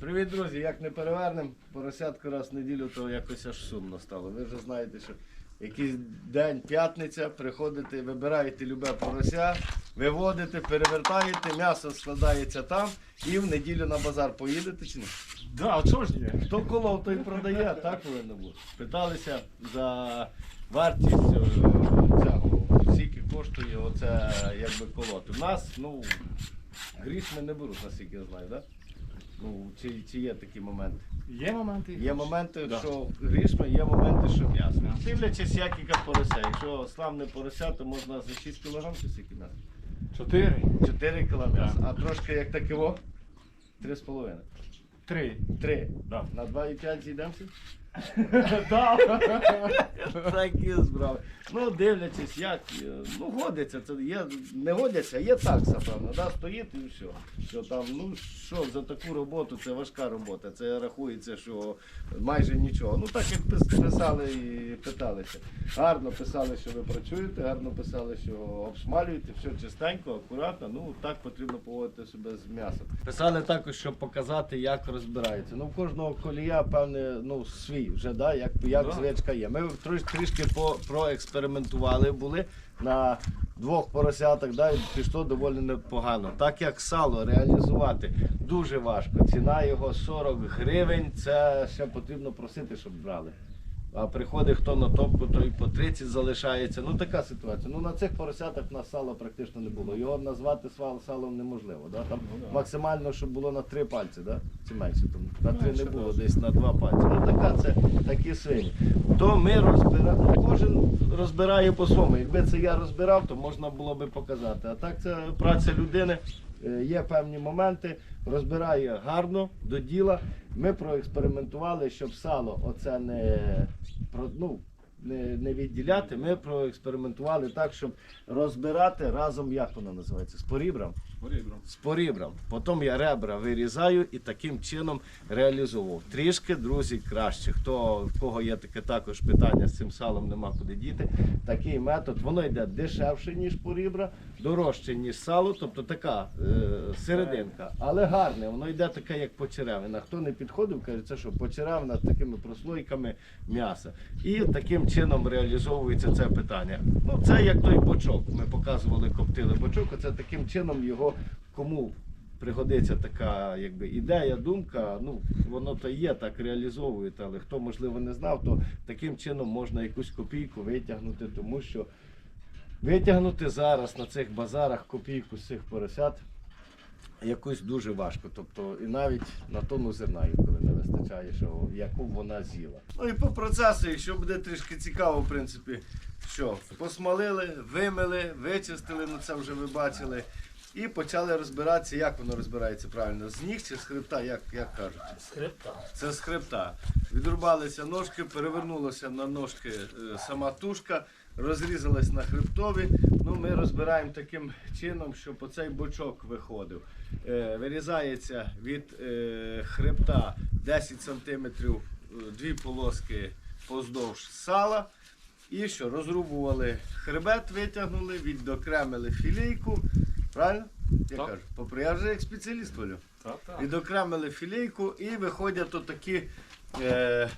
Привіт, друзі! Як не перевернемо поросятку раз в неділю, то якось аж сумно стало. Ви вже знаєте, що якийсь день, п'ятниця, приходите, вибираєте любе порося, виводите, перевертаєте, м'ясо складається там і в неділю на базар поїдете чи ні? Да, а чого ж ні? Хто колов, той продає, так повинно бути. Питалися за вартість цього, скільки коштує оце якби колоти. У нас, ну, грішми не беруть, наскільки я знаю, так? Ну, чи, чи є такі моменти? Є моменти? Є моменти, Да. що грішми, є моменти, що м'ясо. Дивлячись, як яке порося. Якщо славне порося, то можна за 6 кг чи скільки м'яса? Чотири. 4 кг м'яса. А трошки як таке во? 3,5. Три. 3. Да. На 2,5 зійдемося? Да. Такі справи. Ну, дивлячись, як. е, Ну, годиться, це є, не годяться, є такса, певно, да, стоїть і все. Що там, ну що, за таку роботу це важка робота. Це рахується, що майже нічого. Ну так як писали і питалися. Гарно писали, що ви працюєте, гарно писали, що обшмалюєте, все чистенько, акуратно. Ну так потрібно поводити себе з м'ясом. Писали також, щоб показати, як розбирається. Ну, в кожного колія, певне, ну, свій вже, да, як, як Да. звичка є. Ми трош- трішки по, проекспериментували були на двох поросятах, да, і пішло доволі непогано. Так як сало реалізувати дуже важко. Ціна його 40 гривень, це ще потрібно просити, щоб брали. А приходить хто на топку, то і по 30 залишається. Ну така ситуація. Ну на цих поросятах в нас сала практично не було. Його назвати салом неможливо. Да? Там Ну, да. максимально, щоб було на три пальці, да? чи менше, там на три не було, десь на два пальці. Ну така це такі свині. То ми розбираємо, ну, кожен розбирає по-своєму. Якби це я розбирав, то можна було би показати. А так це праця людини. Е, Є певні моменти, розбирає гарно до діла. Ми проекспериментували, щоб сало оце не, ну, не, не відділяти. Ми проекспериментували так, щоб розбирати разом, як воно називається, з порібром. З порібром. Потім я ребра вирізаю і таким чином реалізовував. Трішки, друзі, краще. Хто в кого є таке також питання з цим салом, нема куди діти. Такий метод, воно йде дешевше, ніж порібра, дорожче, ніж сало, тобто така е, серединка. Але гарне, воно йде таке, як почеревина. Хто не підходив, каже, це що почеревина з такими прослойками м'яса. І таким чином реалізовується це питання. Ну, це як той бочок. Ми показували, коптили бочок, оце таким чином його кому пригодиться така якби, ідея, думка, ну воно то є, так реалізовуєте, але хто можливо не знав, то таким чином можна якусь копійку витягнути, тому що витягнути зараз на цих базарах копійку з цих поросят якось дуже важко. Тобто і навіть на тонну зерна, коли не вистачає, що яку вона з'їла. Ну і по процесу, якщо буде трішки цікаво, в принципі, що посмалили, вимили, вичистили, ну це вже ви бачили. І почали розбиратися, як воно розбирається правильно. З ніг чи з хребта, як, як кажуть? Скрипта. Це з хребта. Відрубалися ножки, перевернулася на ножки е, сама тушка, розрізалась на хребтові. Ну, ми розбираємо таким чином, щоб оцей бочок виходив. Е, вирізається від е, хребта 10 см, дві полоски поздовж сала. І що, розрубували хребет, витягнули, відокремили філійку. Правильно? Я Так. кажу, попри я вже як спеціаліст Олю. Так, так. Відокремили філейку і виходять отакі, е,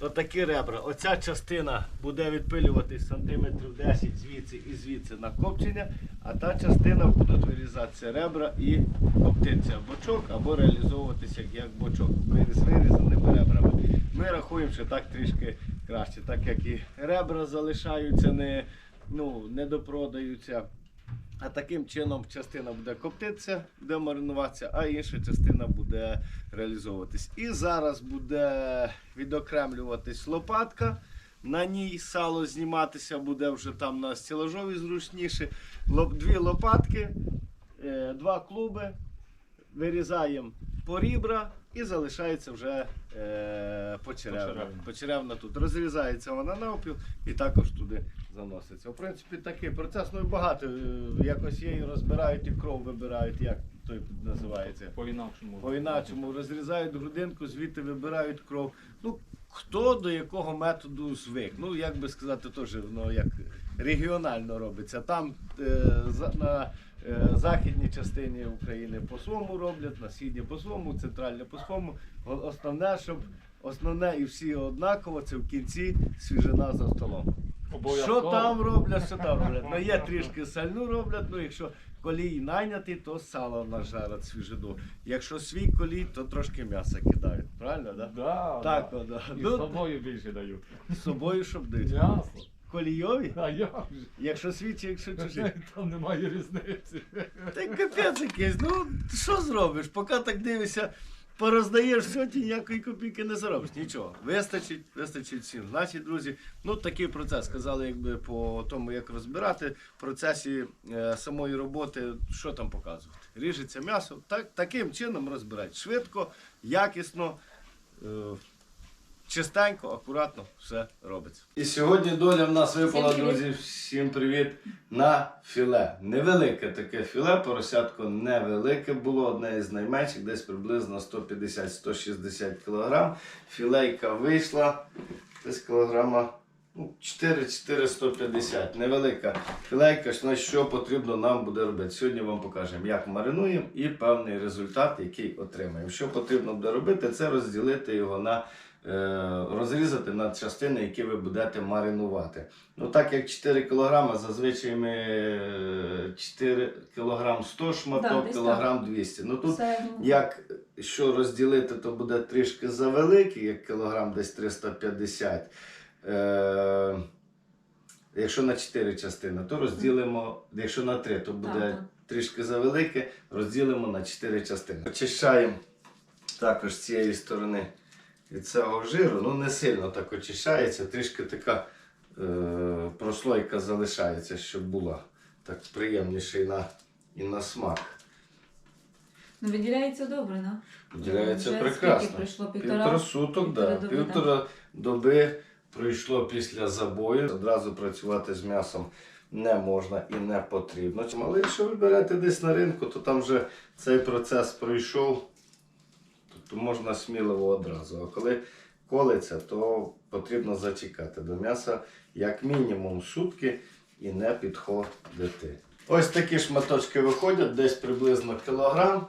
отакі ребра. Оця частина буде відпилюватись сантиметрів 10 звідси і звідси на копчення, а та частина будуть вирізатися ребра і коптитися в бочок або реалізовуватися як, як бочок. Виріз вирізаними ребрами. Ми рахуємо, що так трішки краще, так як і ребра залишаються, не, ну, не допродаються. А таким чином частина буде коптитися, буде маринуватися, а інша частина буде реалізовуватись. І зараз буде відокремлюватись лопатка. На ній сало зніматися буде вже там на стілажові зручніше. Дві лопатки, е, два клуби. Вирізаємо порібра і залишається вже е. Почеревна. Почеревна тут розрізається вона навпіл і також туди заноситься. В принципі, такий процес, ну і багато. е, Якось її розбирають і кров вибирають, як той називається. По-інакшому. По-іначому розрізають грудинку, звідти вибирають кров. Ну, хто до якого методу звик. Ну, як би сказати, теж воно як регіонально робиться. Там е, на Е, Західній частині України по своєму роблять, на східній по своєму, центральне по своєму. Основне, щоб основне і всі однаково, це в кінці свіжина за столом. Що там роблять, що там роблять. Ну є трішки сальну роблять, ну якщо колій найнятий, то сало нажарять свіжину. Якщо свій колій, то трошки м'яса кидають. Правильно, да? Да, Так, да. да. І з Ну, собою більше даю. з собою, щоб дити. М'ясо. Колійові? А же? Якщо свій чи якщо чужий. Там немає різниці. Та й капець якийсь. Ну що зробиш? Поки так дивишся, пороздаєш все, ніякої копійки не заробиш. Нічого. Вистачить, вистачить всім. Наші друзі, ну такий процес. Сказали, якби по тому, як розбирати в процесі е, самої роботи, що там показувати. Ріжеться м'ясо, так, таким чином розбирають. Швидко, якісно. Е, Чистенько, акуратно все робиться. І сьогодні доля в нас випала, Всім друзі. Всім привіт на філе. Невелике таке філе, поросятко невелике було, одне із найменших, десь приблизно 150-160 кг. Філейка вийшла десь кілограма ну, 4-450. Невелика філейка. Ну, що потрібно нам буде робити. Сьогодні вам покажемо, як маринуємо і певний результат, який отримаємо. Що потрібно буде робити, це розділити його на. Е, Розрізати на частини, які ви будете маринувати. Ну так як 4 кг, зазвичай ми е, 4 кг 100 шматок, десь кілограм 200. Ну тут ну, як що розділити, то буде трішки завеликий, як кілограм десь 350. Е, якщо на 4 частини, то розділимо, якщо на 3, то буде так. трішки завелике, розділимо на 4 частини. Очищаємо також з цієї сторони від цього жиру. Ну не сильно так очищається, трішки така е, прослойка залишається, щоб була так приємніше і на, і на смак. ну, виділяється добре, да? Виділяється Вже прекрасно. скільки пройшло? Півтора? Півтора суток, Півтора да. доби, півтора доби пройшло після забою. Одразу працювати з м'ясом не можна і не потрібно. Але якщо ви берете десь на ринку, то там вже цей процес пройшов, то можна сміливо одразу. А коли колиться, то потрібно зачекати до м'яса як мінімум сутки і не підходити. Ось такі шматочки виходять, десь приблизно кілограм.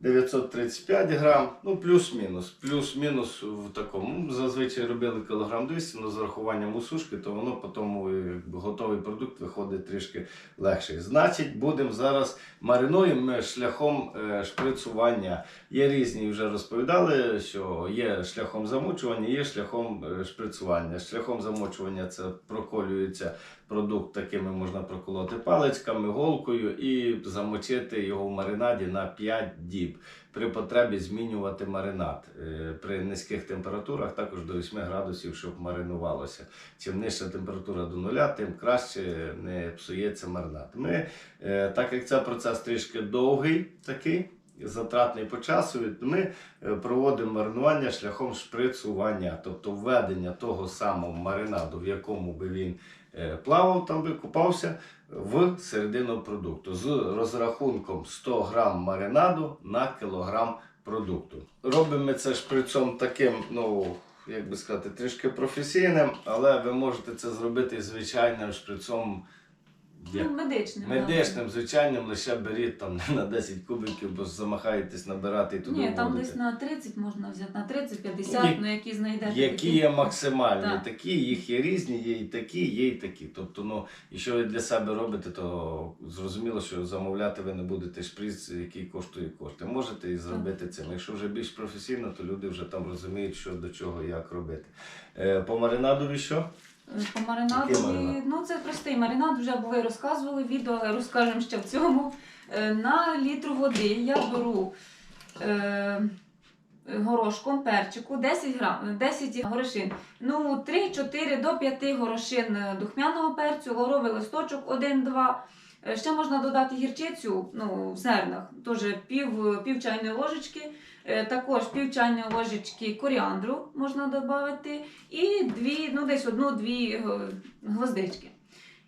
935 грам, ну плюс-мінус. Плюс-мінус в такому. Зазвичай робили кілограм 200, але з урахуванням усушки, то воно по тому якби, готовий продукт виходить трішки легший. Значить, будемо зараз маринуємо шляхом е, шприцування. Є різні, вже розповідали, що є шляхом замочування, є шляхом е, шприцування. Шляхом замочування це проколюється продукт, такими можна проколоти паличками, голкою і замочити його в маринаді на 5 діб. При потребі змінювати маринад Е, при низьких температурах, також до 8 градусів, щоб маринувалося. Чим нижча температура до нуля, тим краще не псується маринад. Ми, е, так як це процес трішки довгий, такий. Затратний по часу, ми е, проводимо маринування шляхом шприцування, тобто введення того самого маринаду, в якому би він плавав, там би купався, в середину продукту з розрахунком 100 грам маринаду на кілограм продукту. Робимо ми це шприцом таким, ну як би сказати, трішки професійним, але ви можете це зробити звичайним шприцом. Ну, медичним. Медичним, звичайним, лише беріть там на 10 кубиків, бо замахаєтесь набирати і туди Ні, там десь на 30 можна взяти, на 30-50, ну які знайдете. Які такі. є максимальні, Так. такі, їх є різні, є і такі, є і такі. Тобто, ну, якщо ви для себе робите, то зрозуміло, що замовляти ви не будете шприц, який коштує кошти. Можете і зробити цим. Якщо вже більш професійно, то люди вже там розуміють, що до чого, як робити. Е, по маринадові що? По маринаду, маринад? ну це простий маринад, вже були розказували відео, але розкажемо ще в цьому. Е, На літр води я беру е, горошком, перчику, 10 грам, 10 горошин. Ну, 3-4 до 5 горошин е, духмяного перцю, лавровий листочок 1-2. Е, Ще можна додати гірчицю ну, в зернах, теж пів, пів чайної ложечки. Е, Також пів чайної ложечки коріандру можна додати. І дві, ну десь одну-дві е, гвоздички.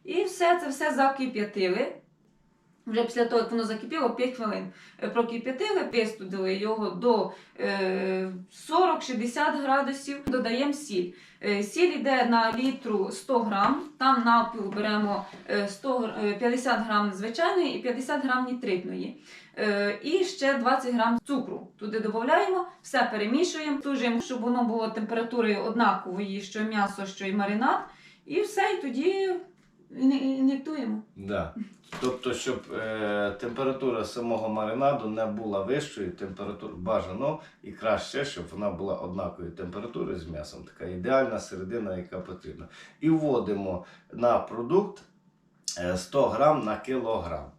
І все це все закип'ятили. Вже після того, як воно закипіло, 5 хвилин е, прокип'ятили, вистудили його до е, 40-60 градусів, додаємо сіль. Е, Сіль йде на літру 100 грам, там навпіл беремо е, 100, е, 50 грам звичайної і 50 грам нітритної. Е, І ще 20 грам цукру. Туди додаємо, все перемішуємо, тужимо, щоб воно було температури однакової, що м'ясо, що і маринад. І все, і тоді ін'єктуємо. Да. Тобто, щоб е, температура самого маринаду не була вищою, температура бажано і краще, щоб вона була однакової температури з м'ясом. Така ідеальна середина, яка потрібна. І вводимо на продукт е, 100 грам на кілограм.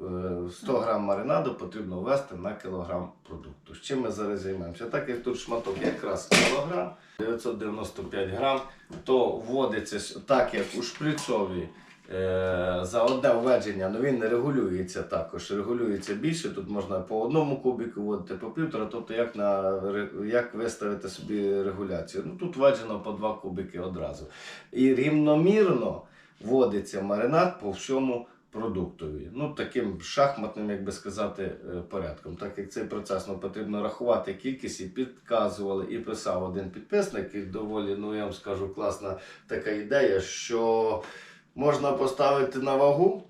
Е, 100 грам маринаду потрібно ввести на кілограм продукту. З чим ми зараз займаємося? Так як тут шматок якраз кілограм, 995 грам, то вводиться так, як у шприцові е, за одне введення, ну він не регулюється також. Регулюється більше. Тут можна по одному кубику вводити, по півтора, тобто як, на, як виставити собі регуляцію. Ну, тут введено по два кубики одразу. І рівномірно вводиться маринад по всьому продуктові. Ну, таким шахматним, як би сказати, е, порядком. Так як цей процес ну, потрібно рахувати кількість і підказували, і писав один підписник, і доволі, ну я вам скажу, класна така ідея, що можна поставити на вагу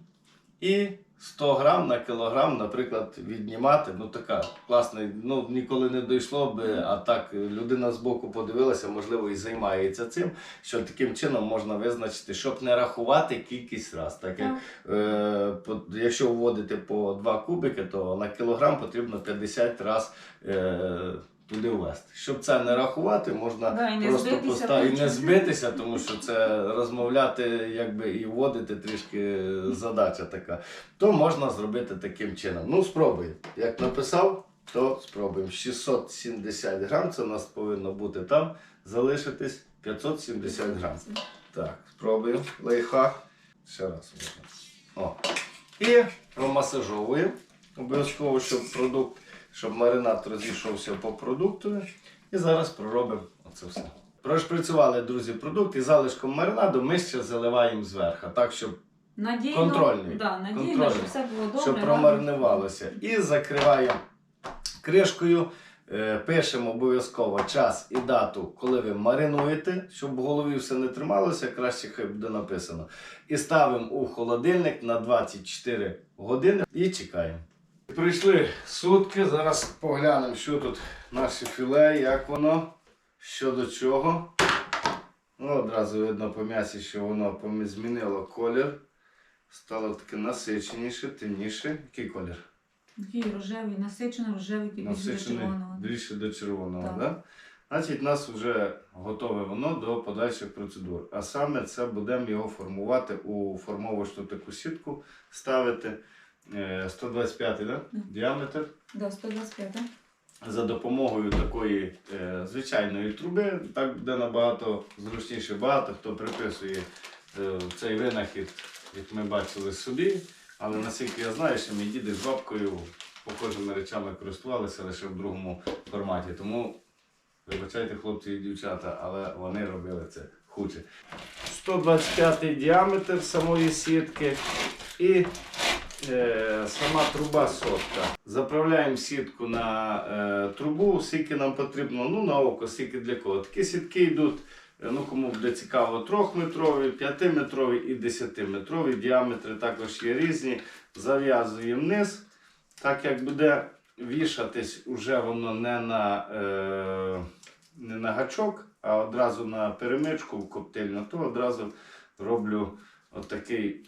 і 100 грам на кілограм, наприклад, віднімати. Ну така класна, ну ніколи не дійшло би, а так людина збоку подивилася, можливо, і займається цим, що таким чином можна визначити, щоб не рахувати кількість раз. Так як е, по- якщо вводити по 2 кубики, то на кілограм потрібно 50 раз е, туди. Щоб це не рахувати, можна Да, і не просто збитися поставити і не збитися, тому що це розмовляти якби і вводити трішки задача така. То можна зробити таким чином. Ну, спробуй. Як написав, то спробуємо. 670 грам, це у нас повинно бути там, залишитись 570 грам. Так, спробуємо. Лайфхак. Ще раз. О. І промасажовуємо. Обов'язково, щоб продукт, щоб маринад розійшовся по продукту. І зараз проробимо оце все. Прошприцювали, друзі, продукт і залишком маринаду ми ще заливаємо зверху, так, щоб, Надійно, Контрольний. Да, надійно, Контрольний. щоб все було добре. щоб промаринувалося. І закриваємо кришкою. Е, Пишемо обов'язково час і дату, коли ви маринуєте, щоб в голові все не трималося, краще хай буде написано. І ставимо у холодильник на 24 години і чекаємо. Прийшли сутки, зараз поглянемо, що тут наше філе, як воно, що до чого. Ну, одразу видно по м'ясі, що воно змінило колір. Стало таке насиченіше, темніше. Який колір? Такий рожевий, насичено рожевий, такий більш до червоного. більше до червоного, Так. Да? Значить, у нас вже готове воно до подальших процедур. А саме це будемо його формувати у формовочну таку сітку, ставити 125 да? Мгм. діаметр. Да, 125. За допомогою такої е, звичайної труби, так буде набагато зручніше. Багато хто приписує е, цей винахід, як ми бачили собі. Але наскільки я знаю, що мій діди з бабкою похожими речами користувалися лише в другому форматі. Тому вибачайте, хлопці і дівчата, але вони робили це хуче. 125 діаметр самої сітки і е, сама труба сотка. Заправляємо сітку на е, трубу, скільки нам потрібно, ну на око, скільки для кого. Такі сітки йдуть, е, ну кому буде цікаво, 3-метрові, 5-метрові і 10-метрові. Діаметри також є різні. Зав'язуємо низ. Так як буде вішатись уже воно не на, е, не на гачок, а одразу на перемичку в коптильню, то одразу роблю отакий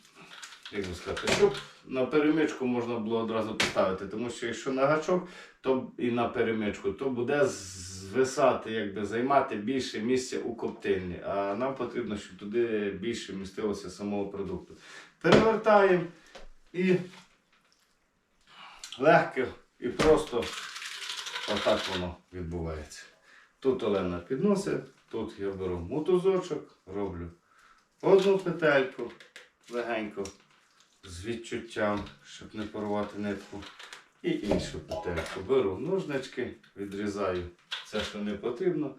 як би сказати, на перемичку можна було одразу поставити. Тому що якщо на гачок, то і на перемичку, то буде звисати, якби займати більше місця у коптильні. А нам потрібно, щоб туди більше містилося самого продукту. Перевертаємо і легко і просто отак воно відбувається. Тут Олена підносить, тут я беру мотузочок, роблю одну петельку легенько з відчуттям, щоб не порвати нитку. І іншу петельку. Беру ножнички, відрізаю все, що не потрібно,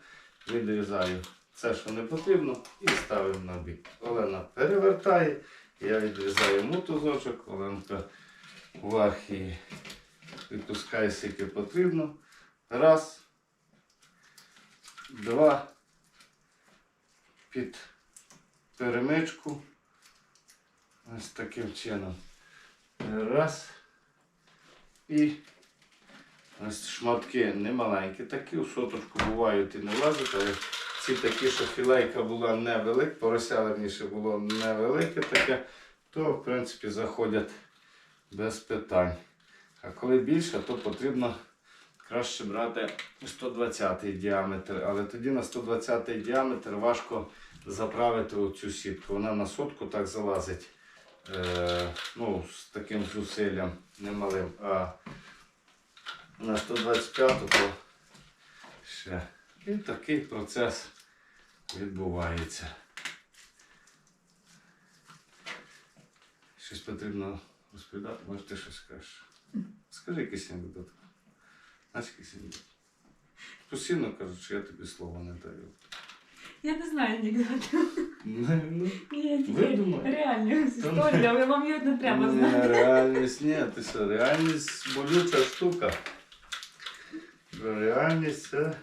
відрізаю все, що не потрібно, і ставимо на бік. Олена перевертає, я відрізаю мотузочок, Оленка вверх і скільки потрібно. Раз, два, під перемичку. Ось таким чином. Раз. І ось шматки немаленькі такі, у соточку бувають і не влазять, але ці такі, що філейка була невелика, порося верніше було невелике таке, то в принципі заходять без питань. А коли більше, то потрібно краще брати 120 діаметр. Але тоді на 120 діаметр важко заправити оцю сітку. Вона на сотку так залазить е, ну, з таким зусиллям немалим. А на 125 то ще. І такий процес відбувається. Щось потрібно розповідати, може ти щось скажеш. Скажи якийсь анекдот. Знаєш якийсь анекдот. Постійно кажуть, що я тобі слово не даю. Я не знаю анекдотів. Ну, Ні, тільки Видумай. реальні історії, але вам їх не треба знати. реальність ні, ти що, реальність болюча штука. Реальність це.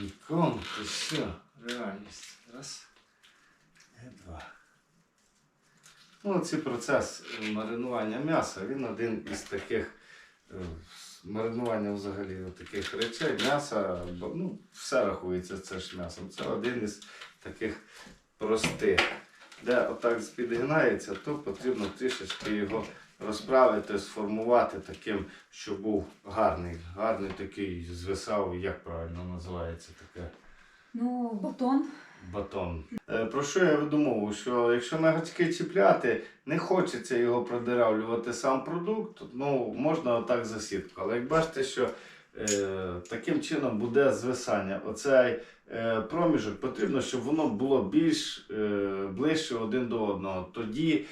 Нікому, ти що? Реальність. Раз. І два. Ну, цей процес е, маринування м'яса, він один із таких е, маринування взагалі таких речей. М'яса, ну, все рахується це ж м'ясом. Це один із таких простих. Де отак підгинається, то потрібно трішечки його розправити, сформувати таким, щоб був гарний, гарний такий звисав, як правильно називається таке. Ну, батон. Батон. Е, Про що я веду? Що якщо на гачки чіпляти, не хочеться його продиравлювати сам продукт, ну можна отак за сітку. Але як бачите, що е, таким чином буде звисання. Оцей е, проміжок потрібно, щоб воно було більш е, ближче один до одного. Тоді,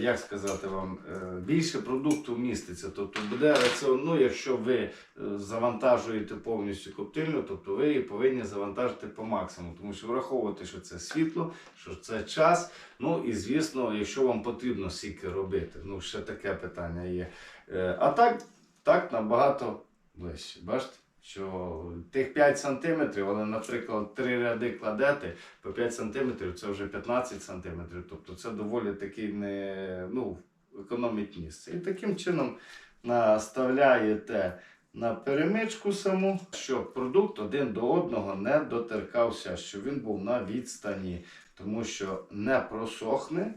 як сказати вам, е, більше продукту міститься. Тобто буде раціон, ну, якщо ви е, завантажуєте повністю коптильню, тобто ви її повинні завантажити по максимуму, тому що враховувати, що це світло, що це час. Ну і звісно, якщо вам потрібно скільки робити, ну ще таке питання є. Е, А так, так набагато ближче. Бачите? Що тих 5 сантиметрів, але, наприклад, три ряди кладете, по 5 сантиметрів це вже 15 сантиметрів. Тобто це доволі такий не ну, економить місце. І таким чином наставляєте на перемичку саму, щоб продукт один до одного не дотеркався, щоб він був на відстані, тому що не просохне,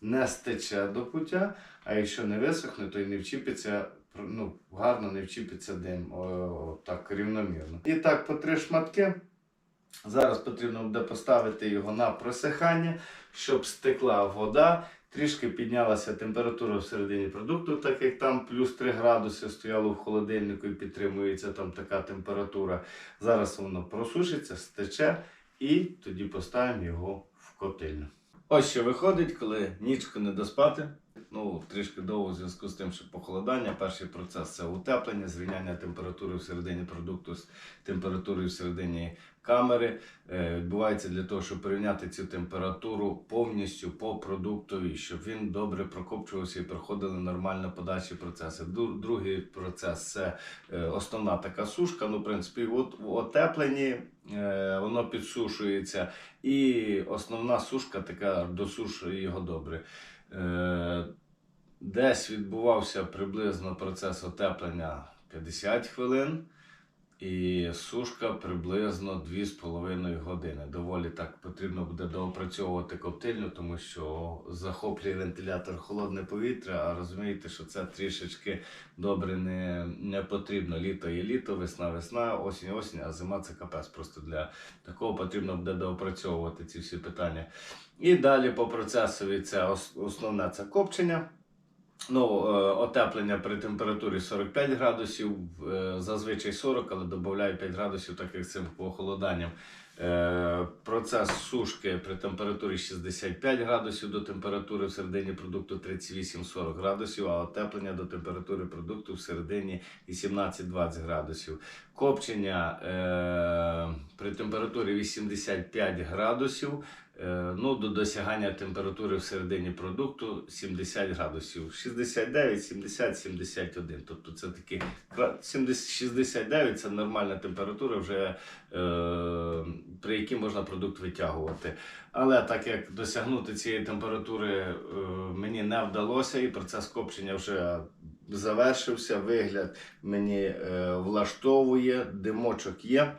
не стече до пуття, а якщо не висохне, то й не вчіпиться. Ну, гарно не вчіпиться дим о, о, так рівномірно. І так по три шматки. Зараз потрібно буде поставити його на просихання, щоб стекла вода, трішки піднялася температура всередині продукту, так як там плюс 3 градуси стояло в холодильнику і підтримується там така температура. Зараз воно просушиться, стече і тоді поставимо його в котельню. Ось що виходить, коли нічку не доспати. Ну, трішки довго в зв'язку з тим, що похолодання. Перший процес це утеплення, зрівняння температури всередині продукту з температурою всередині камери. Е, відбувається для того, щоб порівняти цю температуру повністю по продуктові, щоб він добре прокопчувався і проходили нормально подальші процеси. Другий процес це е, основна така сушка. Ну, в принципі, от в отепленні е, воно підсушується. І основна сушка така досушує його добре. Е, Десь відбувався приблизно процес отеплення 50 хвилин, і сушка приблизно 2,5 години. Доволі так потрібно буде доопрацьовувати коптильню, тому що захоплює вентилятор холодне повітря, а розумієте, що це трішечки добре не, не потрібно. Літо є літо, весна, весна, осінь, осінь, а зима це капець. Просто для такого потрібно буде доопрацьовувати ці всі питання. І далі по процесові це основне це копчення. Ну, е, отеплення при температурі 45 градусів, е, зазвичай 40, але додаю 5 градусів, так як цим похолоданням. Е, Процес сушки при температурі 65 градусів до температури в середині продукту 38-40 градусів, а отеплення до температури продукту в середині 18-20 градусів. Копчення при температурі 85 градусів ну, до досягання температури всередині продукту 70 градусів. 69, 70, 71. Тобто це такі кра- 70, 69 це нормальна температура, вже е, при якій можна продукт витягувати. Але так як досягнути цієї температури е, мені не вдалося, і процес копчення вже завершився. Вигляд мені е, влаштовує, димочок є,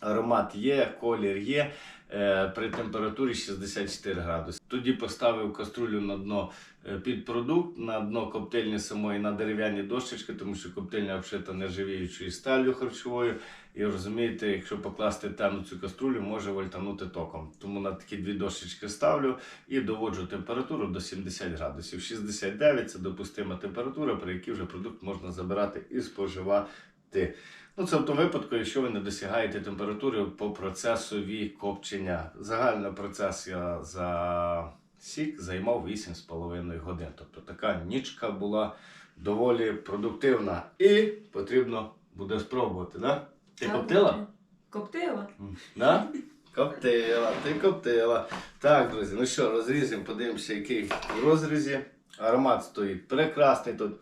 аромат є, колір є. Е, При температурі 64 градуси. Тоді поставив каструлю на дно е, під продукт, на дно коптильні самої на дерев'яні дощечки, тому що коптильня обшита нержавіючою сталлю харчовою. І розумієте, якщо покласти темну цю каструлю, може вольтанути током. Тому на такі дві дощечки ставлю і доводжу температуру до 70 градусів. 69 це допустима температура, при якій вже продукт можна забирати і споживати. Ну, це в тому випадку, якщо ви не досягаєте температури по процесові копчення. Загальний процес я за сік займав 8,5 годин. Тобто така нічка була доволі продуктивна. І потрібно буде спробувати, да? Ти Так, коптила? Коптила. Да? Коптила, ти коптила. Так, друзі, ну що, розрізимо, подивимося, який в розрізі. Аромат стоїть прекрасний тут.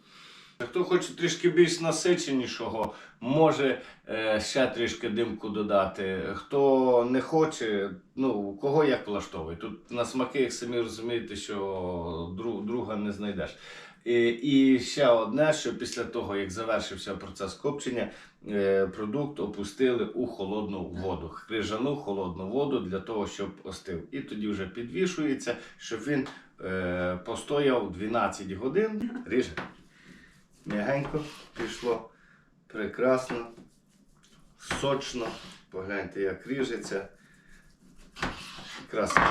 Хто хоче трішки більш насиченішого, може е, ще трішки димку додати. Хто не хоче, ну кого як влаштовує. Тут на смаки, як самі розумієте, що друг, друга не знайдеш. І, і ще одне, що після того, як завершився процес копчення, е, продукт опустили у холодну воду, крижану холодну воду для того, щоб остив. І тоді вже підвішується, щоб він е, постояв 12 годин. Ріже. М'ягенько пішло. Прекрасно. Сочно. Погляньте, як ріжеться. Красиво.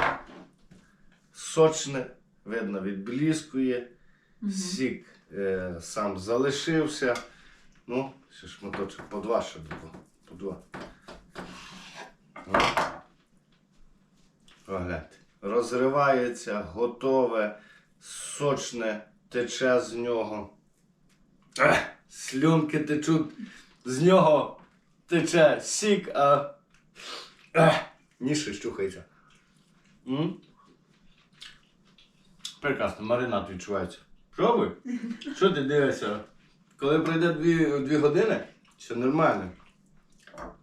Сочне, видно, відбліскує. Сік е, сам залишився. Ну, ще шматочок по два ще було. По два. Погляньте. Розривається, готове, сочне, тече з нього. Ех, слюнки течуть. З нього тече сік, а ех, ніше щухається. М? Прекрасно, маринад відчувається. Пробуй. Що ти дивишся? Коли пройде дві, дві години, все нормально.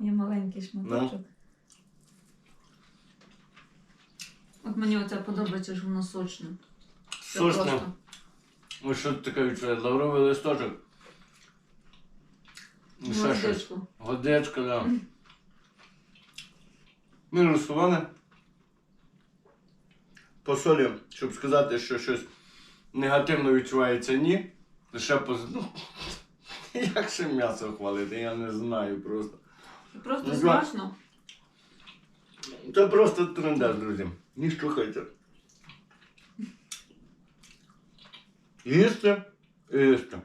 Є маленький шматочок. От мені оце подобається, що воно сочне. Це Сочно. просто. Ну що ти таке відчуваєш? Лавровий листочок. Ну, ще щось. Молодечко. Годечка, да. Ну, розсуване. По солі, щоб сказати, що щось негативно відчувається, ні. Лише по... Ну, як ще м'ясо хвалити, я не знаю просто. Просто Ну, смачно. Це просто трендець, друзі. Не штухайте. Їсти і їсти.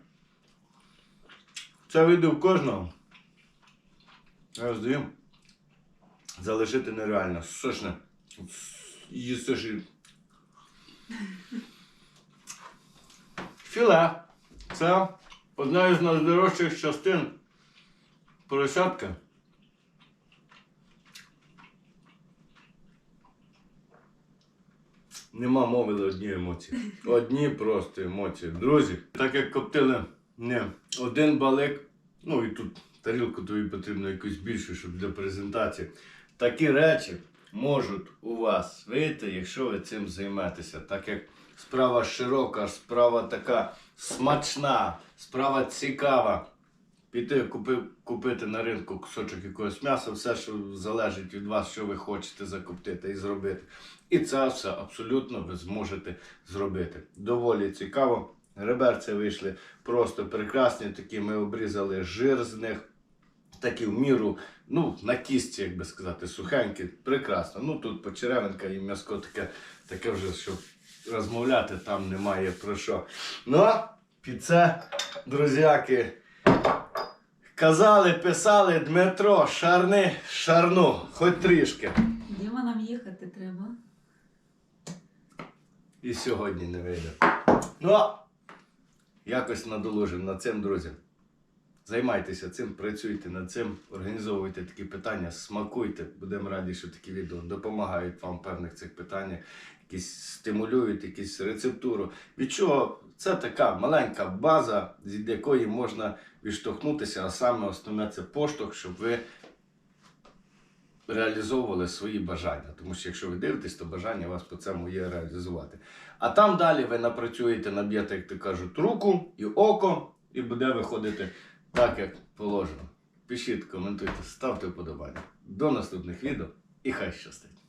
Це вийде в кожного. Я роздаю. Залишити нереально. Сочне. Їсти ж. і- Філе. Це одна із найдорожчих частин поросятка. Нема мови до одні емоції. Одні просто емоції. Друзі, так як коптили не один балик, ну і тут тарілку тобі потрібно якусь більшу, щоб для презентації. Такі речі можуть у вас вийти, якщо ви цим займетеся. Так як справа широка, справа така смачна, справа цікава. Піти купи, купити на ринку кусочок якогось м'яса, все, що залежить від вас, що ви хочете закоптити і зробити. І це все абсолютно ви зможете зробити. Доволі цікаво. Реберці вийшли просто прекрасні. Такі ми обрізали жир з них. Такі в міру, ну, на кісті, як би сказати, сухенькі, прекрасно. Ну тут почеревинка і м'яско таке, таке вже, щоб розмовляти, там немає про що. Ну, під це, друзяки, казали, писали Дмитро, шарни, шарну, хоч трішки. Діма, нам їхати треба. І сьогодні не вийде. Ну, якось надолужимо над цим, друзі. Займайтеся цим, працюйте над цим, організовуйте такі питання, смакуйте. Будемо раді, що такі відео допомагають вам в певних цих питаннях, якісь стимулюють, якісь рецептуру. Від чого це така маленька база, з якої можна відштовхнутися, а саме основне це поштовх, щоб ви реалізовували свої бажання. Тому що якщо ви дивитесь, то бажання вас по цьому є реалізувати. А там далі ви напрацюєте, наб'єте, як то кажуть, руку і око, і буде виходити так, як положено. Пишіть, коментуйте, ставте вподобання. До наступних відео і хай щастить!